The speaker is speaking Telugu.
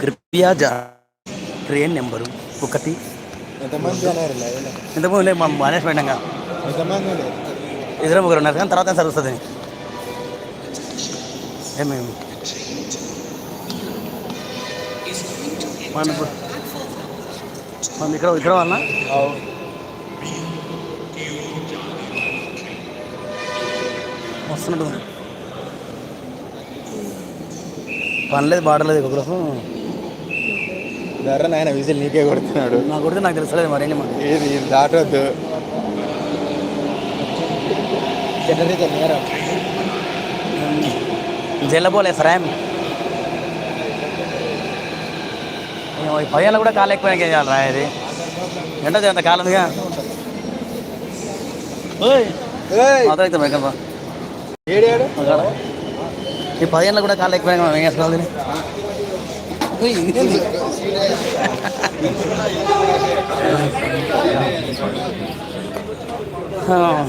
కృపయా జా ట్రైన్ నెంబరు ఒకటి. ఎంతమంది అన్నారు మా మానేసి పెట్టాం ఇద్దరు ముగ్గురు ఉన్నారు కానీ తర్వాత సరుస్తుంది ఏమేమి మనం ఇప్పుడు మనం ఇక్కడ ఇక్కడ వాళ్ళ వస్తున్నట్టు పని లేదు బాడలేదు ఒకరోజు ధర నాయన విజిల్ నీకే కొడుతున్నాడు. నాకు కొడితే నాకు తెలుసలేదు మరి ఏది ఇది దాటొద్దు. జనరేటర్ నేరం జైల్లో పోలే ఫ్రామ్. ఈ పదిహేను కూడా కాలు ఎక్కువ చేయాలి రా ఇది. ఎంట చేత కాలు ఉందిగా? ఓయ్! మాత్రం ఏడు ఈ పదిహేను కూడా కాలు ఎక్కువ 可以，你都可以。嗯，